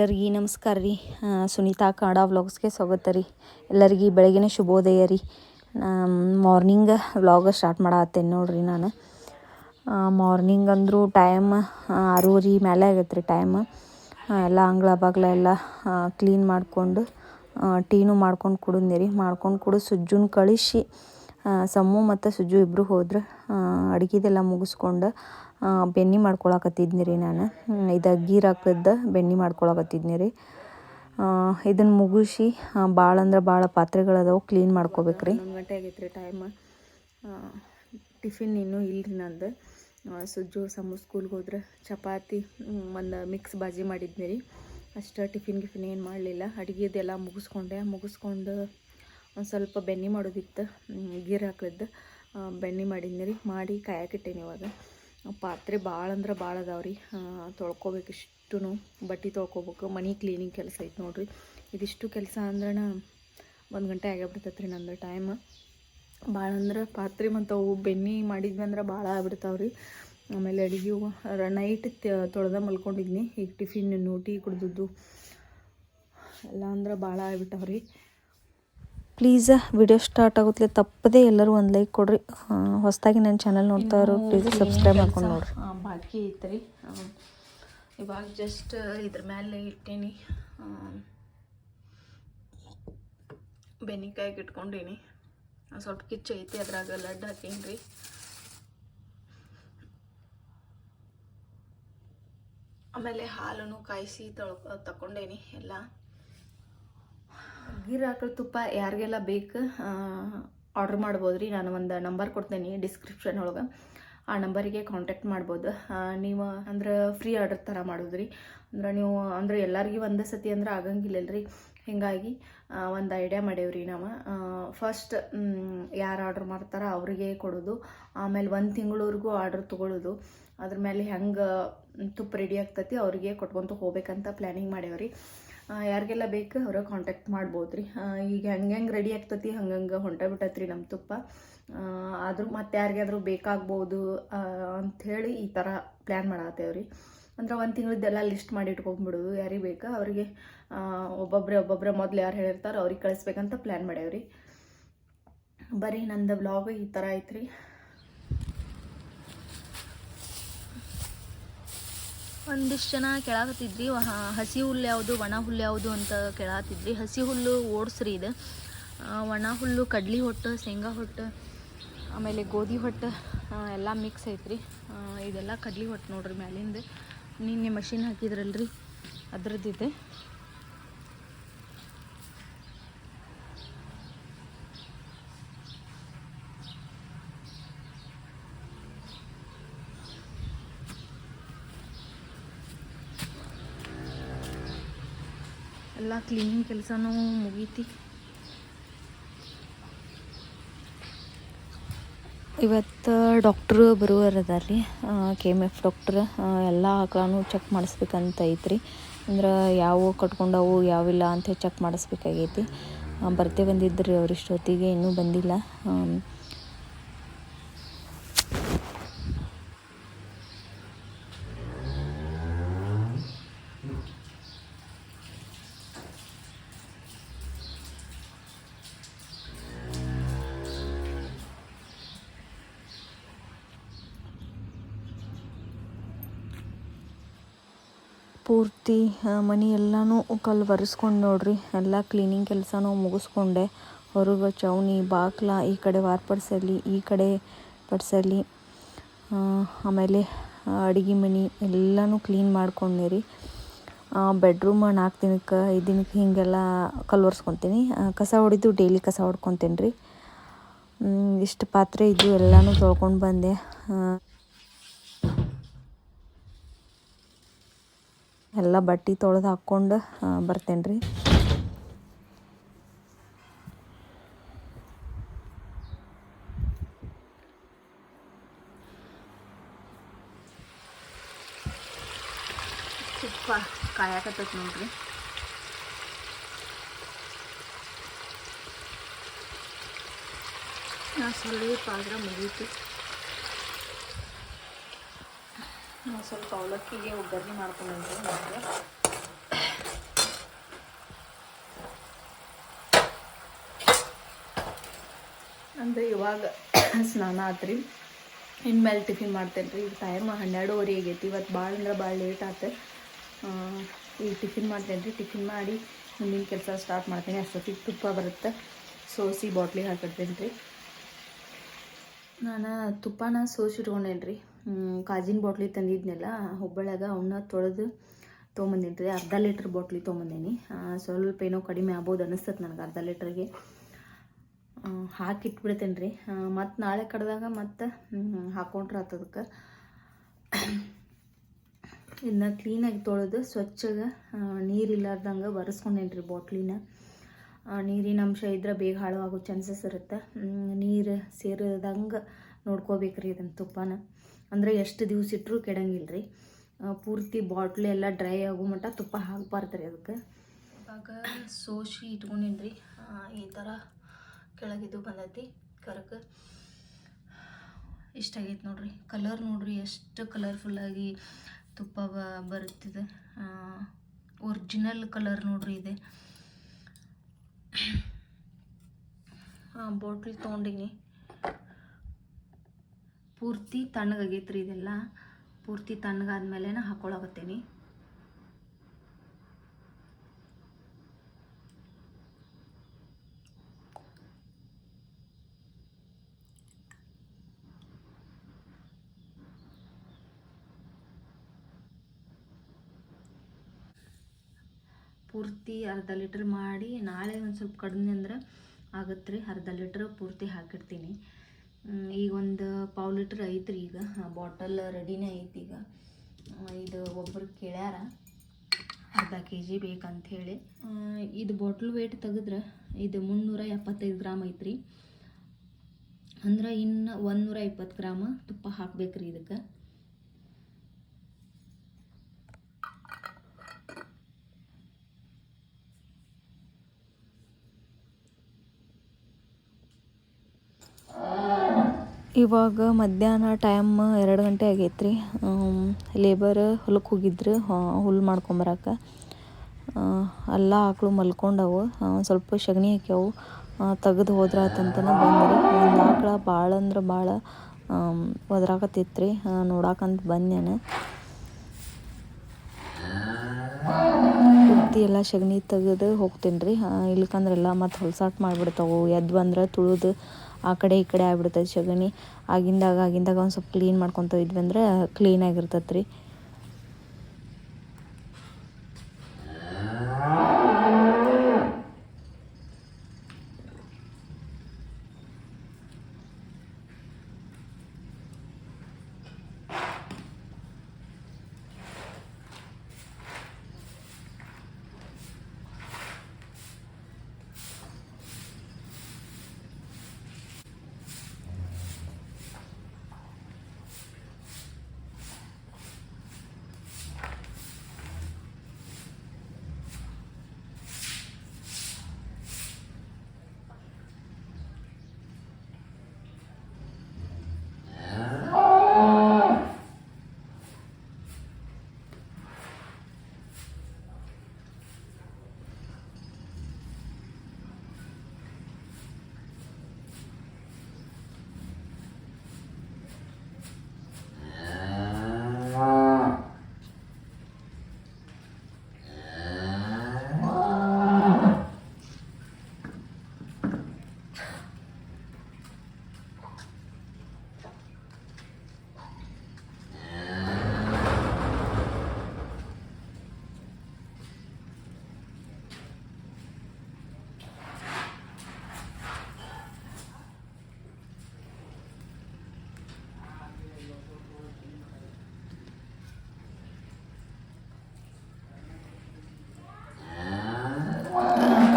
ಎಲ್ಲರಿಗೂ ನಮಸ್ಕಾರ ರೀ. ಸುನೀತಾ ಕನ್ನಡ ವ್ಲಾಗ್ಸ್ಗೆ ಸ್ವಾಗತ ರೀ. ಎಲ್ಲರಿಗೂ ಬೆಳಗಿನ ಶುಭೋದಯ ರೀ. ಮಾರ್ನಿಂಗ್ ವ್ಲಾಗ್ ಸ್ಟಾರ್ಟ್ ಮಾಡತ್ತೇನೆ ನೋಡ್ರಿ ನಾನು. ಮಾರ್ನಿಂಗ್ ಅಂದರೂ ಟೈಮ್ ಆರೂವರೆ ಮೇಲೆ ಆಗೈತೆ ರೀ ಟೈಮ್ ಎಲ್ಲ ಅಂಗಳ ಬಾಗ್ಲ ಎಲ್ಲ ಕ್ಲೀನ್ ಮಾಡಿಕೊಂಡು ಟೀನು ಮಾಡ್ಕೊಂಡು ಕುಡಿದ್ನಿ ರೀ. ಮಾಡ್ಕೊಂಡು ಕುಡಿದು ಸುಜ್ಜುನ ಕಳಿಸಿ ಸಮ್ಮು ಮತ್ತು ಸುಜ್ಜು ಇಬ್ಬರು ಹೋದ್ರೆ. ಅಡುಗೆದೆಲ್ಲ ಮುಗಿಸ್ಕೊಂಡು ಬೆಣ್ಣೆ ಮಾಡ್ಕೊಳಕತ್ತಿದ್ನಿ ರೀ ನಾನು. ಇದು ಗೀರ್ ಹಾಕಿದ್ದು ಬೆಣ್ಣೆ ಮಾಡ್ಕೊಳಕತ್ತಿದ್ನಿ ರೀ. ಇದನ್ನು ಮುಗಿಸಿ ಭಾಳ ಅಂದ್ರೆ ಭಾಳ ಪಾತ್ರೆಗಳದಾವು ಕ್ಲೀನ್ ಮಾಡ್ಕೋಬೇಕು ರೀ. ಗಂಟೆ ಆಗೈತೆ ರೀ ಟೈಮ್ ಟಿಫಿನ್ ಇನ್ನೂ ಇಲ್ಲ ರೀ ನಂದು ಸುಜ್ಜು ಸಮ್ಮು ಸ್ಕೂಲ್ಗೆ ಹೋದ್ರೆ ಚಪಾತಿ ಒಂದು ಮಿಕ್ಸ್ ಬಾಜಿ ಮಾಡಿದ್ನಿ ರೀ. ಅಷ್ಟು ಟಿಫಿನ್ ಗಿಫಿನ್ ಏನು ಮಾಡಲಿಲ್ಲ. ಅಡುಗೆದೆಲ್ಲ ಮುಗಿಸ್ಕೊಂಡೆ. ಮುಗಿಸ್ಕೊಂಡು ಒಂದು ಸ್ವಲ್ಪ ಬೆಣ್ಣೆ ಮಾಡೋದಿತ್ತು. ಗೀರ್ ಹಾಕಿದ್ದು ಬೆಣ್ಣೆ ಮಾಡಿದ್ನಿ ರೀ. ಮಾಡಿ ಕಾಯಕ್ಕಿಟ್ಟೇನಿ ಇವಾಗ. ಪಾತ್ರೆ ಭಾಳ ಅಂದ್ರೆ ಭಾಳ ಅದಾವೆ ರೀ. ತೊಳ್ಕೊಬೇಕು ಇಷ್ಟು ಬಟ್ಟೆ ತೊಳ್ಕೊಬೇಕು. ಮನೆ ಕ್ಲೀನಿಂಗ್ ಕೆಲಸ ಐತೆ ನೋಡ್ರಿ. ಇದಿಷ್ಟು ಕೆಲಸ ಅಂದ್ರೆ ಒಂದು ಗಂಟೆ ಆಗ್ಯಾಬಿಡ್ತೈತೆ ರೀ ನಂದು ಟೈಮ್. ಭಾಳ ಅಂದ್ರೆ ಪಾತ್ರೆ ಮತ್ತು ಅವು ಬೆಣ್ಣೆ ಮಾಡಿದ್ವಿ ಅಂದ್ರೆ ಭಾಳ ಆಗ್ಬಿಡ್ತಾವೆ ರೀ. ಆಮೇಲೆ ಅಡುಗೆ ನೈಟ್ ತೊಳೆದ ಮಲ್ಕೊಂಡಿದ್ನಿ. ಈಗ ಟಿಫಿನ್ ಟೀ ಕುಡ್ದದ್ದು ಎಲ್ಲ ಅಂದ್ರೆ ಭಾಳ ಆಗ್ಬಿಟ್ಟವ್ರಿ ಪ್ಲೀಸ್ ವಿಡಿಯೋ ಸ್ಟಾರ್ಟ್ ಆಗುತ್ತೆ ತಪ್ಪದೇ ಎಲ್ಲರೂ ಒಂದು ಲೈಕ್ ಕೊಡ್ರಿ. ಹೊಸದಾಗಿ ನನ್ನ ಚಾನಲ್ ನೋಡ್ತಾರೋ ಪ್ಲೀಸ್ ಸಬ್ಸ್ಕ್ರೈಬ್ ಮಾಡ್ಕೊಂಡು ನೋಡ್ರಿ. ಬಾಕಿ ಐತ್ರಿ. ಇವಾಗ ಜಸ್ಟ್ ಇದ್ರ ಮೇಲೆ ಇಟ್ಟೀನಿ. ಬೆನ್ನಿಕಾಯಿಗೆ ಇಟ್ಕೊಂಡೀನಿ ಸ್ವಲ್ಪ ಕಿಚ್ಚು ಐತಿ ಅದ್ರಾಗ ಲಡ್ಡು ಹಾಕೀನಿ ರೀ ಆಮೇಲೆ ಹಾಲನ್ನು ಕಾಯಿಸಿ ತೊಳ್ಕೊ ತಗೊಂಡೇನಿ ಎಲ್ಲ. ಗೀರ್ ಆಕಳ ತುಪ್ಪ ಯಾರಿಗೆಲ್ಲ ಬೇಕು ಆರ್ಡ್ರ್ ಮಾಡ್ಬೋದು ರೀ ನಾನು ಒಂದು ನಂಬರ್ ಕೊಡ್ತೇನೆ ಡಿಸ್ಕ್ರಿಪ್ಷನ್ ಒಳಗೆ. ಆ ನಂಬರಿಗೆ ಕಾಂಟ್ಯಾಕ್ಟ್ ಮಾಡ್ಬೋದು. ನೀವು ಅಂದ್ರೆ ಫ್ರೀ ಆರ್ಡರ್ ಥರ ಮಾಡೋದು ರೀ ಅಂದ್ರೆ ನೀವು, ಅಂದ್ರೆ ಎಲ್ಲರಿಗೂ ಒಂದೇ ಸತಿ ಅಂದ್ರೆ ಆಗಂಗಿಲ್ಲ ರೀ ಹೀಗಾಗಿ ಒಂದು ಐಡಿಯಾ ಮಾಡೇವ್ರಿ ನಾವು. ಫಸ್ಟ್ ಯಾರು ಆರ್ಡ್ರ್ ಮಾಡ್ತಾರೋ ಅವರಿಗೆ ಕೊಡೋದು. ಆಮೇಲೆ ಒಂದು ತಿಂಗಳವರೆಗೂ ಆರ್ಡ್ರ್ ತೊಗೊಳ್ಳೋದು ಅದ್ರ ಮೇಲೆ ಹೆಂಗೆ ತುಪ್ಪ ರೆಡಿ ಆಗ್ತತಿ ಅವ್ರಿಗೆ ಕೊಟ್ಕೊಂತ ಹೋಗ್ಬೇಕಂತ ಪ್ಲ್ಯಾನಿಂಗ್ ಮಾಡೇವ್ರಿ ಯಾರಿಗೆಲ್ಲ ಬೇಕು ಅವ್ರಿಗೆ ಕಾಂಟ್ಯಾಕ್ಟ್ ಮಾಡ್ಬೋದು ರೀ. ಈಗ ಹೆಂಗೆ ಹೆಂಗೆ ರೆಡಿ ಆಗ್ತೈತಿ ಹಂಗಂಗೆ ಹೊಂಟ ರೀ ನಮ್ಮ ತುಪ್ಪ. ಆದರೂ ಮತ್ತೆ ಯಾರಿಗಾದ್ರೂ ಬೇಕಾಗ್ಬೋದು ಅಂಥೇಳಿ ಈ ಥರ ಪ್ಲ್ಯಾನ್ ಮಾಡತ್ತೇವ್ರಿ ಅಂದ್ರೆ ಒಂದು ತಿಂಗಳದ್ದೆಲ್ಲ ಲಿಸ್ಟ್ ಮಾಡಿ ಇಟ್ಕೊಂಡ್ಬಿಡೋದು ಯಾರಿಗೆ ಬೇಕು ಅವರಿಗೆ ಒಬ್ಬೊಬ್ಬರೇ ಒಬ್ಬೊಬ್ಬರೇ ಮೊದಲು ಯಾರು ಹೇಳಿರ್ತಾರೋ ಅವ್ರಿಗೆ ಕಳಿಸ್ಬೇಕಂತ ಪ್ಲ್ಯಾನ್ ಮಾಡ್ಯಾವ್ರಿ ಬರೀ ನಂದು ಬ್ಲಾಗ್ ಈ ಥರ ಐತ್ರಿ. ಒಂದಿಷ್ಟು ಜನ ಕೇಳಾಕತ್ತಿದ್ರಿ. ಹಸಿ ಹುಲ್ಲು ಯಾವುದು, ಒಣ ಹುಲ್ಲು ಯಾವುದು ಅಂತ ಕೇಳಾತಿದ್ರಿ ಹಸಿ ಹುಲ್ಲು ಓಡಿಸ್ರಿ ಇದು. ಒಣ ಹುಲ್ಲು, ಕಡ್ಲಿ ಹೊಟ್ಟು, ಶೇಂಗಾ ಹೊಟ್ಟು, ಆಮೇಲೆ ಗೋಧಿ ಹೊಟ್ಟು ಎಲ್ಲ ಮಿಕ್ಸ್ ಐತ್ರಿ. ಇದೆಲ್ಲ ಕಡ್ಲಿ ಹೊಟ್ಟು ನೋಡ್ರಿ ಮೇಲಿಂದ ನಿನ್ನೆ ಮಷಿನ್ ಹಾಕಿದ್ರಲ್ರಿ. ಅದ್ರದ್ದಿದೆ. ಎಲ್ಲ ಕ್ಲೀನಿಂಗ್ ಕೆಲಸನೂ ಮುಗೀತಿ. ಇವತ್ತು ಡಾಕ್ಟ್ರು ಬರುವರ್ ರೀ ಕೆ ಎಂ ಎಫ್ ಡಾಕ್ಟ್ರ್ ಎಲ್ಲ ಆಕಳೂ ಚೆಕ್ ಮಾಡಿಸ್ಬೇಕಂತ ಐತ್ರಿ. ಅಂದ್ರೆ ಯಾವ ಕಟ್ಕೊಂಡವು, ಯಾವಿಲ್ಲ ಅಂತ ಚೆಕ್ ಮಾಡಿಸ್ಬೇಕಾಗೈತಿ. ಬರ್ತೇ ಬಂದಿದ್ದರು ಅವ್ರು ಇಷ್ಟೊತ್ತಿಗೆ, ಇನ್ನೂ ಬಂದಿಲ್ಲ. ಪೂರ್ತಿ ಮನೆ ಎಲ್ಲನೂ ಕಲ್ಲು ಒರೆಸ್ಕೊಂಡು ನೋಡ್ರಿ. ಎಲ್ಲ ಕ್ಲೀನಿಂಗ್ ಕೆಲಸನೂ ಮುಗಿಸ್ಕೊಂಡೆ. ಹೊರಗೆ ಚೌನಿ, ಬಾಕ್ಲ ಈ ಕಡೆ ವಾರ್ಪಡಿಸಲಿ ಈ ಕಡೆ ಪಡಿಸಲಿ ಆಮೇಲೆ ಅಡುಗೆ ಮನೆ ಎಲ್ಲನೂ ಕ್ಲೀನ್ ಮಾಡ್ಕೊಂಡೆ ರೀ. ಬೆಡ್ರೂಮ್ ನಾಲ್ಕು ದಿನಕ್ಕೆ, ಐದು ದಿನಕ್ಕೆ ಹೀಗೆಲ್ಲ ಕಲ್ಲು ಒರೆಸ್ಕೊತೀನಿ ಕಸ ಹೊಡೆದು ಡೈಲಿ ಕಸ ಹೊಡ್ಕೊತೀನಿ ರೀ. ಇಷ್ಟು ಪಾತ್ರೆ ಇದ್ದು ಎಲ್ಲನೂ ತೊಳ್ಕೊಂಡು ಬಂದೆ. ಎಲ್ಲ ಬಟ್ಟೆ ತೊಳೆದು ಹಾಕ್ಕೊಂಡು ಬರ್ತೇನೆ ರೀ. ಕಾಯಕತ್ತೈತೆ ನೋಡ್ರಿ. ಸ್ವಲ್ಪ ಆದ್ರೆ ಮುಗೀತು. ಸ್ವಲ್ಪ ಅವಲಕ್ಕಿಗೆ ಒಗ್ಗರಣೆ ಮಾಡ್ಕೊಂಡು ನಮಗೆ ಅಂದರೆ ಇವಾಗ ಸ್ನಾನ ಆತ್ರಿ. ಇನ್ಮೇಲೆ ಟಿಫಿನ್ ಮಾಡ್ತೇನೆ ರೀ ಈಗ ಟೈಮ್ ಹನ್ನೆರಡುವರೆ ಆಗೈತಿ. ಇವತ್ತು ಭಾಳ ಅಂದ್ರೆ ಭಾಳ ಲೇಟ್ ಆತು. ಈಗ ಟಿಫಿನ್ ಮಾಡ್ತೇನೆ ರೀ ಟಿಫಿನ್ ಮಾಡಿ ಮುಂದಿನ ಕೆಲಸ ಸ್ಟಾರ್ಟ್ ಮಾಡ್ತೀನಿ. ಅಷ್ಟೊತ್ತಿಗೆ ತುಪ್ಪ ಬರುತ್ತೆ. ಸೋಸಿ ಬಾಟ್ಲಿಗೆ ಹಾಕಿಡ್ತೇನೆ ರೀ ನಾನು ತುಪ್ಪನ ಸೋಸಿ ಕಾಜಿನ ಬಾಟ್ಲಿ ತಂದಿದ್ನೆಲ್ಲ ಹುಬ್ಬಳ್ಯಾಗ ಅವನ್ನ ತೊಳೆದು ತೊಗೊಂಬಂದಿರ್ತದೆ ಅರ್ಧ ಲೀಟ್ರ್ ಬಾಟ್ಲಿ ತೊಗೊಂಬಂದೀನಿ. ಸ್ವಲ್ಪ ಏನೋ ಕಡಿಮೆ ಆಗ್ಬೋದು ಅನಿಸ್ತದೆ ನನಗೆ ಅರ್ಧ ಲೀಟ್ರಿಗೆ ಹಾಕಿಟ್ಬಿಡ್ತೇನೆ ರೀ ಮತ್ತು ನಾಳೆ ಕಡ್ದಾಗ ಮತ್ತು ಹಾಕೊಂಡ್ರೆ ಆತದಕ್ಕೆ ಇದನ್ನ ಕ್ಲೀನಾಗಿ ತೊಳೆದು ಸ್ವಚ್ಛಗೆ ನೀರಿಲ್ಲಾರ್ದಂಗೆ ಬರೆಸ್ಕೊಂಡೇನಿ ರೀ ಬಾಟ್ಲಿನ ನೀರಿನ ಅಂಶ ಇದ್ರೆ ಬೇಗ ಹಾಳು ಆಗೋ ಚಾನ್ಸಸ್ ಇರುತ್ತೆ ನೀರು ಸೇರಿದಂಗೆ ನೋಡ್ಕೋಬೇಕ್ರಿ ಇದನ್ನು ತುಪ್ಪನ. ಅಂದರೆ ಎಷ್ಟು ದಿವ್ಸ ಇಟ್ಟರೂ ಕೆಡಂಗಿಲ್ಲ ರೀ ಪೂರ್ತಿ ಬಾಟ್ಲಿ ಎಲ್ಲ ಡ್ರೈ ಆಗೋ ಮಟ್ಟ ತುಪ್ಪ ಹಾಕ್ಬಾರ್ದು ರೀ ಅದಕ್ಕೆ. ಇವಾಗ ಸೋಸಿ ಇಟ್ಕೊಂಡಿನ್ರಿ. ಈ ಥರ ಕೆಳಗಿದ್ದು ಬಂದೈತಿ. ಕರಕ. ಇಷ್ಟ ಆಗೈತೆ ನೋಡ್ರಿ. ಕಲರ್ ನೋಡ್ರಿ ಎಷ್ಟು ಕಲರ್ಫುಲ್ಲಾಗಿ ತುಪ್ಪ ಬರುತ್ತಿದೆ. ಒರಿಜಿನಲ್ ಕಲರ್ ನೋಡ್ರಿ ಇದೆ. ಬಾಟ್ಲಿ ತೊಗೊಂಡಿನಿ. ಪೂರ್ತಿ ತಣ್ಣಗಾಗೈತ್ರಿ ಇದೆಲ್ಲ. ಪೂರ್ತಿ ತಣ್ಣಗಾದ್ಮೇಲೆ ಹಾಕೊಳಕತ್ತೀನಿ. ಪೂರ್ತಿ ಅರ್ಧ ಲೀಟ್ರ್ ಮಾಡಿ ನಾಳೆ ಒಂದು ಸ್ವಲ್ಪ ಕಡಿಮೆ ಅಂದ್ರೆ ಆಗುತ್ತೆ ರೀ ಅರ್ಧ ಲೀಟ್ರ್ ಪೂರ್ತಿ ಹಾಕಿರ್ತೀನಿ ಈಗ ಒಂದು ಪಾವು ಲೀಟ್ರ್ ಐತ್ರಿ ಈಗ. ಬಾಟಲ್ ರೆಡಿನೇ ಐತಿ ಈಗ. ಇದು ಒಬ್ಬರು ಕೇಳ್ಯಾರ, ಅರ್ಧ ಕೆ ಜಿ ಬೇಕಂಥೇಳಿ ಇದು ಬಾಟ್ಲ್ ವೇಟ್ ತೆಗೆದ್ರೆ ಇದು ಮುನ್ನೂರ ಎಪ್ಪತ್ತೈದು ಗ್ರಾಮ್ ಐತ್ರಿ. ಅಂದ್ರೆ ಇನ್ನು ಒಂದೂರ ಇಪ್ಪತ್ತು ಗ್ರಾಮ ತುಪ್ಪ ಹಾಕ್ಬೇಕ್ರಿ ಇದಕ್ಕೆ. ಇವಾಗ ಮಧ್ಯಾಹ್ನ ಟೈಮ್ ಎರಡು ಗಂಟೆ ಆಗೈತ್ರಿ. ಲೇಬರ್ ಹೊಲಕ್ಕೆ ಹೋಗಿದ್ರು. ಹುಲ್ಲು ಮಾಡ್ಕೊಂಬರಕ್ಕೆ ಎಲ್ಲ ಆಕಳು ಮಲ್ಕೊಂಡವು. ಸ್ವಲ್ಪ ಸಗಣಿ ಹಾಕ್ಯಾವು. ತೆಗೆದು ಹೋದ್ರಾತಂತನ ಬಂದ್ರಿ. ಒಂದು ಆಕಳ ಭಾಳ ಅಂದ್ರೆ ಭಾಳ ಒದ್ರಾಕತ್ತಿತ್ತು ರೀ ನೋಡಾಕಂತ ಬಂದ್ಯಾನ ಎಲ್ಲ ಸಗಣಿ ತೆಗೆದು ಹೋಗ್ತೀನಿ ರೀ ಇಲ್ಕಂದ್ರೆಲ್ಲ ಮತ್ತು ಹೊಲ್ಸಾಟ್ ಮಾಡಿಬಿಡ್ತಾವು. ಎದ್ದು ಬಂದ್ರೆ ತುಳಿದು ಆ ಕಡೆ ಈ ಕಡೆ ಆಗ್ಬಿಡ್ತೈತೆ ಸಗಣಿ ಆಗಿಂದಾಗ ಆಗಿಂದಾಗ ಒಂದು ಸ್ವಲ್ಪ ಕ್ಲೀನ್ ಮಾಡ್ಕೊತ ಇದ್ವಿ ಅಂದ್ರೆ ಕ್ಲೀನಾಗಿರ್ತೈತೆ ರೀ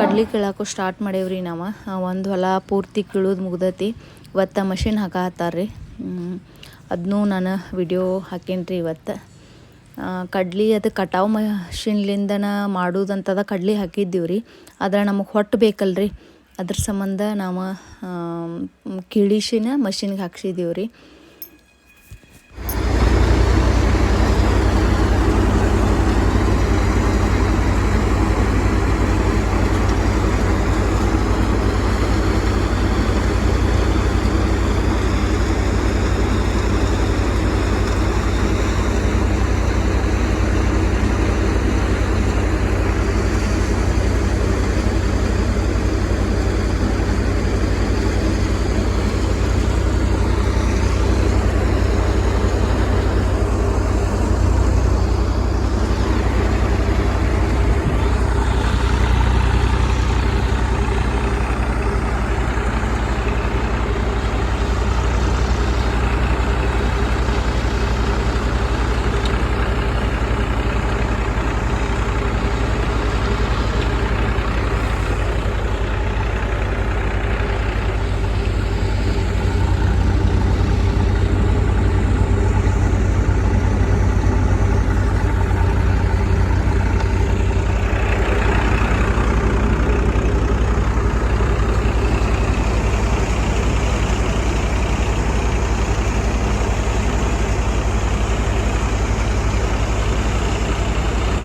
ಕಡ್ಲಿ ಕೀಳಾಕು ಸ್ಟಾರ್ಟ್ ಮಾಡೇವ್ರಿ ನಾವು. ಒಂದು ಹೊಲ ಪೂರ್ತಿ ಕೀಳೋದು ಮುಗ್ದೈತಿ. ಇವತ್ತು ಮಷಿನ್ ಹಾಕತ್ತಾರ್ರಿ ಅದನ್ನೂ ನಾನು ವಿಡಿಯೋ ಹಾಕೇನಿ ರೀ ಇವತ್ತು ಕಡ್ಲಿ ಅದು ಕಟಾವು ಮಷಿನ್ಲಿಂದನ ಮಾಡೋದಂತದ ಕಡ್ಲಿ ಹಾಕಿದ್ದೀವಿ ರೀ ಆದ್ರೆ ನಮಗೆ ಹೊಟ್ಟು ಬೇಕಲ್ರಿ. ಅದ್ರ ಸಂಬಂಧ ನಾವು ಕೀಳಿಸಿನ ಮಷಿನ್ಗೆ ಹಾಕ್ಸಿದ್ದೀವಿ ರೀ